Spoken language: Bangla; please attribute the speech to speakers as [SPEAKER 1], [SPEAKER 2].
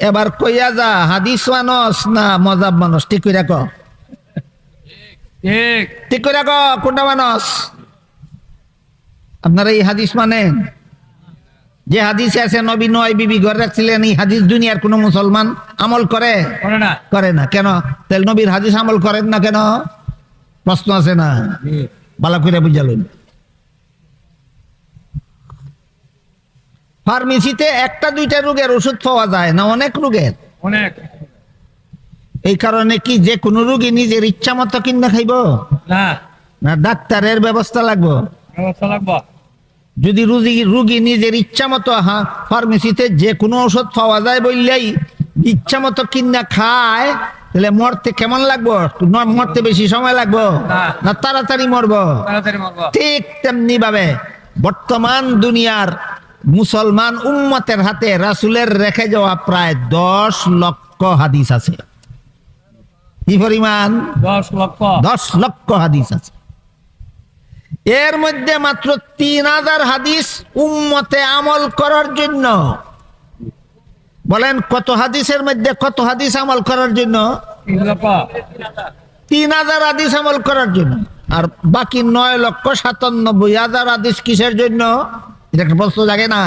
[SPEAKER 1] এবার কইয়া যা হাদিস মানুষ না মজাব মানুষ ঠিক করে রাখো
[SPEAKER 2] ঠিক।
[SPEAKER 1] করে রাখো কোনটা মানুষ আপনারা এই হাদিস মানেন? যে হাদিসে আছে নবী নয় বিবি ঘরে রাখছিলেন এই হাদিস দুনিয়ার কোন মুসলমান আমল করে?
[SPEAKER 2] করে না।
[SPEAKER 1] করে না। কেন? তাহলে নবীর হাদিস আমল করেন না কেন? প্রশ্ন আছে না? ভালো করে বুঝালেন। ফার্মেসিতে একটা দুইটা রোগের ওষুধ পাওয়া যায় না অনেক রোগের?
[SPEAKER 2] অনেক।
[SPEAKER 1] এই কারণে কি যে কোনো রোগী নিজের ইচ্ছা মতো কিনা খাইব?
[SPEAKER 2] না।
[SPEAKER 1] না ডাক্তারের ব্যবস্থা লাগবো?
[SPEAKER 2] ব্যবস্থা লাগবো।
[SPEAKER 1] যদি রুগী রুগী নিজের ইচ্ছা মতো হা- ফার্মেসিতে যে কোনো ওষুধ পাওয়া যায় বললেই ইচ্ছা মতো কিনা খায় তাহলে মরতে কেমন লাগবো? মরতে বেশি সময় লাগবো।
[SPEAKER 2] না।
[SPEAKER 1] তাড়াতাড়ি মরবো? ঠিক তেমনি ভাবে বর্তমান দুনিয়ার মুসলমান উম্মতের হাতে রাসুলের রেখে যাওয়া প্রায় দশ লক্ষ হাদিস আছে। কি পরিমাণ?
[SPEAKER 2] দশ লক্ষ।
[SPEAKER 1] দশ লক্ষ হাদিস আছে। এর মধ্যে মাত্র তিন হাজার হাদিস উম্মতে আমল করার জন্য। বলেন কত হাদিসের মধ্যে কত হাদিস আমল করার জন্য?
[SPEAKER 2] তিন
[SPEAKER 1] হাজার হাদিস আমল করার জন্য। আর বাকি নয় লক্ষ সাতানব্বই হাজার হাদিস কিসের জন্য? এটা একটা প্রশ্ন জাগে না?